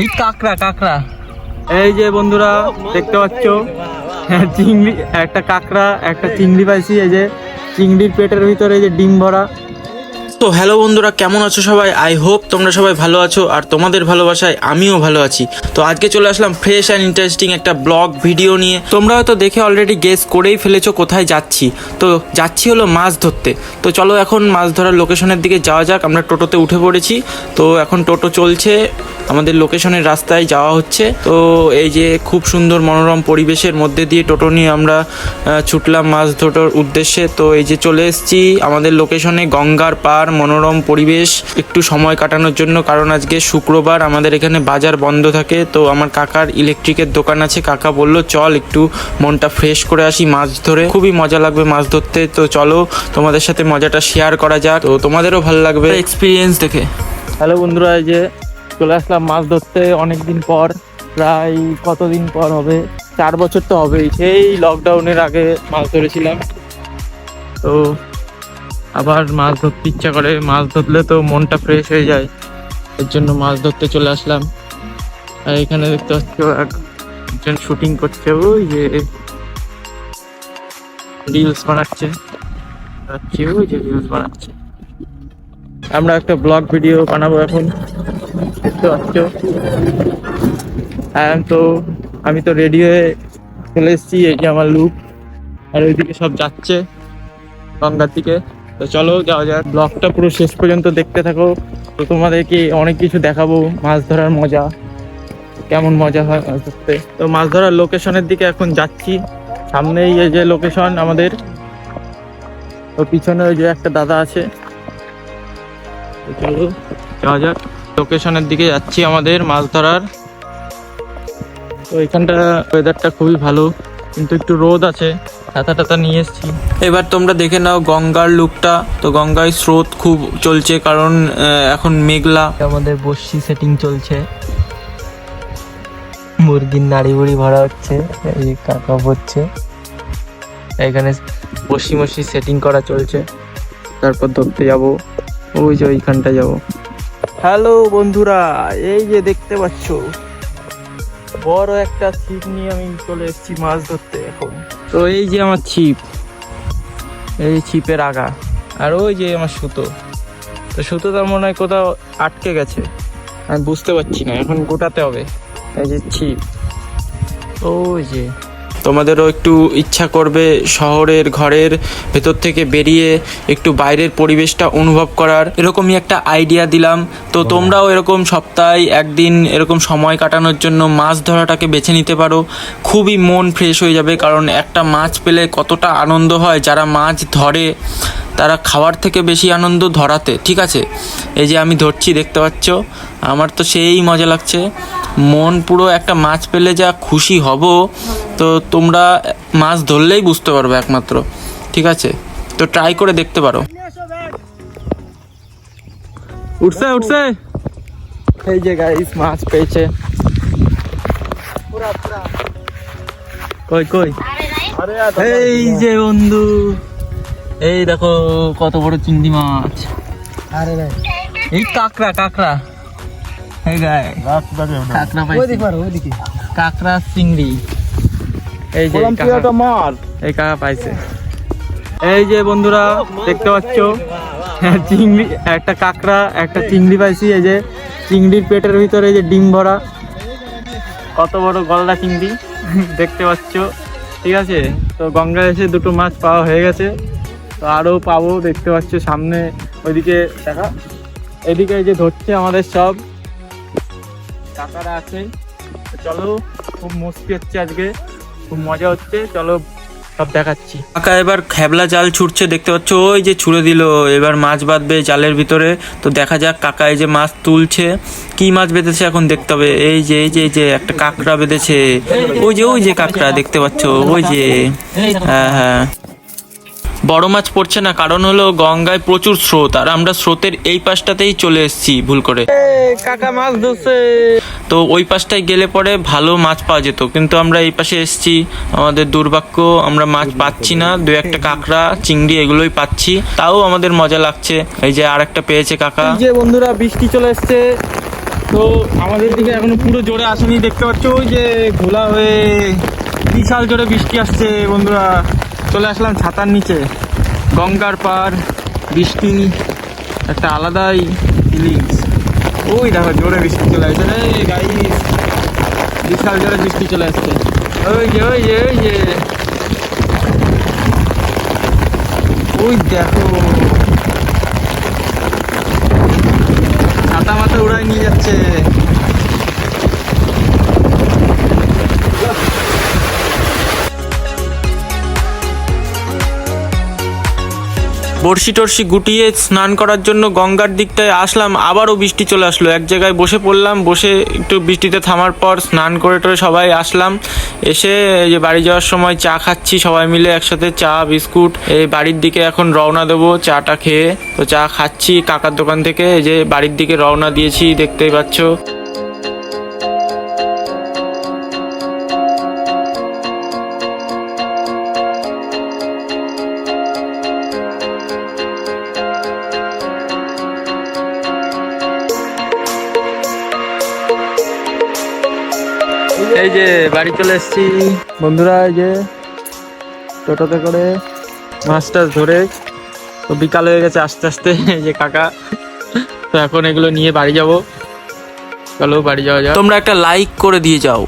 এই কাকড়া কাকড়া। এই যে বন্ধুরা দেখতে পাচ্ছ? হ্যাঁ, চিংড়ি একটা কাকড়া একটা চিংড়ি পাইছি এই যে চিংড়ির পেটের ভিতরে এই যে ডিম ভরা। তো হ্যালো বন্ধুরা, কেমন আছো সবাই? আই হোপ তোমরা সবাই ভালো আছো আর তোমাদের ভালোবাসায় আমিও ভালো আছি। তো আজকে চলে আসলাম ফ্রেশ অ্যান্ড ইন্টারেস্টিং একটা ব্লগ ভিডিও নিয়ে। তোমরা হয়তো দেখে অলরেডি গেস করেই ফেলেছো কোথায় যাচ্ছি। তো যাচ্ছি হলো মাছ ধরতে। তো চলো এখন মাছ ধরার লোকেশনের দিকে যাওয়া যাক। আমরা টোটোতে উঠে পড়েছি। তো এখন টোটো চলছে। আমাদের লোকেশনের রাস্তায় যাওয়া হচ্ছে। তো এই যে খুব সুন্দর মনোরম পরিবেশের মধ্যে দিয়ে টোটো নিয়ে আমরা ছুটলাম মাছ ধরার উদ্দেশ্যে। তো এই যে চলে এসেছি আমাদের লোকেশনে গঙ্গার পার। মনোরম পরিবেশ একটু সময় কাটানোর জন্য কারণ আজকে শুক্রবার আমাদের এখানে বাজার বন্ধ থাকে। তো আমার কাকার ইলেকট্রিকের দোকান আছে। কাকা বলল চল একটু মনটা ফ্রেশ করে আসি মাছ ধরে। খুবই মজা লাগবে মাছ ধরতে। তো চলো তোমাদের সাথে মজাটা শেয়ার করা যাক। তো তোমাদেরও ভালো লাগবে। এক্সপিরিয়েন্স দেখে। হ্যালো বন্ধুরা এই যে চলে আসলাম মাছ ধরতে। অনেক দিন পর প্রায় কতদিন পর হবে? চার বছর তো হবেই। সেই লকডাউনের আগে মাছ ধরেছিলাম। তো আবার মাছ ধরতে ইচ্ছা করে, মাছ ধরলে তো মনটা ফ্রেশ হয়ে যায়। এর জন্য মাছ ধরতে চলে আসলাম। আর এখানে দেখতে পাচ্ছ এক- একজন শুটিং করছে, ওই যে রিলস বানাচ্ছে। ওই যে রিলস বানাচ্ছে। আমরা একটা ব্লগ ভিডিও বানাবো এখন। দেখতে পাচ্ছ? তো, আমি তো রেডি হয়ে চলে এসেছি, এই যে আমার লুক আর ওইদিকে সব যাচ্ছে, গঙ্গার দিকে। তো চলো, যাওয়া যাক। ব্লগটা পুরো শেষ পর্যন্ত দেখতে থাকো। তো তোমাদেরকে অনেক কিছু দেখাবো। মাছ ধরার মজা। কেমন মজা হয় মাছ ধরতে। তো মাছ ধরার লোকেশনের দিকে এখন যাচ্ছি। সামনেই এই যে লোকেশন আমাদের। তো পিছনে ওই যে একটা দাদা আছে। চলো, যাওয়া যাক। লোকেশনের দিকে যাচ্ছি আমাদের মাছ ধরার। তো এখানটা ওয়েদারটা খুবই ভালো। কিন্তু একটু রোদ আছে ছাতা টাতা নিয়ে এসেছি। এবার তোমরা দেখে নাও গঙ্গার লুকটা। তো গঙ্গায় স্রোত খুব চলছে কারণ আহ, এখন মেঘলা। আমাদের বসি সেটিং চলছে। মুরগির নাড়ি বুড়ি ভরা হচ্ছে এই কাকা হচ্ছে এখানে বসি মসি সেটিং করা চলছে। তারপর ধরতে যাব ওই যে ওইখানটা যাব। হ্যালো বন্ধুরা এই যে দেখতে পাচ্ছ বড় একটা ছিপ নিয়ে আমি চলে এসেছি মাছ ধরতে এখন। তো এই যে আমার ছিপ, এই ছিপের আগা, আর ওই যে আমার সুতো। তো সুতো তার মনে হয় কোথাও আটকে গেছে। আমি বুঝতে পারছি না, এখন গোটাতে হবে। এই যে ছিপ, ওই যে। তোমাদেরও একটু ইচ্ছা করবে শহরের ঘরের ভেতর থেকে বেরিয়ে একটু বাইরের পরিবেশটা অনুভব করার। এরকমই একটা আইডিয়া দিলাম। তো তোমরাও এরকম সপ্তাহে একদিন এরকম সময় কাটানোর জন্য মাছ ধরাটাকে বেছে নিতে পারো। খুবই মন ফ্রেশ হয়ে যাবে কারণ একটা মাছ পেলে কতটা আনন্দ হয়। যারা মাছ ধরে তারা খাওয়ার থেকে বেশি আনন্দ ধরাতে। ঠিক আছে? এই যে আমি ধরছি দেখতে পাচ্ছ? আমার তো সেই মজা লাগছে। মন পুরো একটা মাছ পেলে যা খুশি হব, তো তোমরা মাছ ধরলেই বুঝতে পারবে একমাত্র। ঠিক আছে? তো ট্রাই করে দেখতে পারো। উঠছে উঠছে। এই যে গাইস মাছ পেয়েছে। কই কই? এই যে বন্ধু। এই দেখো, কত বড় চিংড়ি মাছ। কাকড়া এই কাঁকড়া, কাকড়া। কাকড়া চিংড়ি। এই যে কাকা- এই কাকা পাইছে। এই যে বন্ধুরা দেখতে পাচ্ছ? হ্যাঁ, চিংড়ি একটা কাঁকড়া একটা চিংড়ি পাইছি। এই যে চিংড়ির পেটের ভিতরে এই যে ডিম ভরা। কত বড় গলদা চিংড়ি। দেখতে পাচ্ছ? ঠিক আছে? তো গঙ্গায় এসে দুটো মাছ পাওয়া হয়ে গেছে। তো আরও পাবো দেখতে পাচ্ছ সামনে। ওইদিকে দেখা। এদিকে এই যে ধরছে আমাদের সব। কাকারা আছে। চলো, খুব মস্তি হচ্ছে আজকে, খুব মজা হচ্ছে, চলো সব দেখাচ্ছি। কাকা এবার খেবলা জাল ছুটছে, দেখতে পাচ্ছ? ওই যে ছুড়ে দিল, এবার মাছ বাঁধবে জালের ভিতরে। তো দেখা যাক, কাকা এই যে মাছ তুলছে, কি মাছ বেঁধেছে এখন দেখতে হবে। এই যে এই যে এই যে, একটা কাঁকড়া বেঁধেছে। ওই যে ওই যে কাঁকড়া, দেখতে পাচ্ছ? ওই যে হ্যাঁ হ্যাঁ। বড় মাছ পড়ছে না কারণ হলো গঙ্গায় প্রচুর স্রোত আর আমরা স্রোতের এই পাশটাতেই চলে এসেছি ভুল করে। কাকা মাছ ধরছে। তো ওই পাশটায় গেলে পরে ভালো মাছ পাওয়া যেত কিন্তু আমরা এই পাশে এসেছি আমাদের দুর্ভাগ্য আমরা মাছ পাচ্ছি না দু একটা কাঁকড়া চিংড়ি এগুলোই পাচ্ছি তাও আমাদের মজা লাগছে। এই যে আর একটা পেয়েছে কাকা। যে বন্ধুরা বৃষ্টি চলে এসছে। তো আমাদের দিকে এখনও পুরো জোরে আসেনি দেখতে পাচ্ছ যে ঘোলা হয়ে বিশাল জোরে বৃষ্টি আসছে বন্ধুরা। চলে আসলাম ছাতার নিচে। গঙ্গার পার, বৃষ্টি, একটা আলাদাই ফিলিংস ওই দেখো, জোরে বৃষ্টি চলে আসছে। রে বিশাল জোরে বৃষ্টি চলে আসছে। ওই যে ওই যে ওই যে। ওই দেখো। ছাতা মাথা উড়াই নিয়ে যাচ্ছে। বড়শি টর্শি গুটিয়ে স্নান করার জন্য গঙ্গার দিকটায় আসলাম, আবারও বৃষ্টি চলে আসলো। এক জায়গায় বসে পড়লাম, বসে একটু বৃষ্টিতে থামার পর স্নান করে টরে সবাই আসলাম। এসে যে বাড়ি যাওয়ার সময় চা খাচ্ছি, সবাই মিলে একসাথে চা, বিস্কুট, এই বাড়ির দিকে এখন রওনা দেবো চাটা খেয়ে। তো চা খাচ্ছি, কাকার দোকান থেকে এই যে বাড়ির দিকে রওনা দিয়েছি, দেখতেই পাচ্ছ। এই যে বাড়ি চলে এসেছি। বন্ধুরা, এই যে টোটোতে করে মাছ টাছ ধরে তো বিকাল হয়ে গেছে আস্তে আস্তে, এই যে কাকা। তো এখন এগুলো নিয়ে বাড়ি যাব। চলো বাড়ি যাওয়া যাও তোমরা একটা লাইক করে দিয়ে যাও।